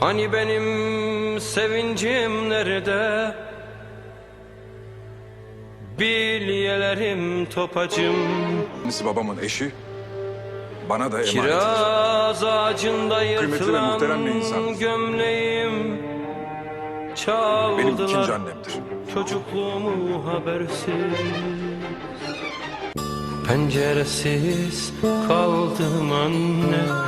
Hani benim sevincim nerede? Bilyelerim topacım Annesi babamın eşi bana da emanet. Kiraz ağacında yırtılan gömleğim Benim Çaldılar ikinci annemdir. çocukluğumu habersiz Penceresiz kaldım anne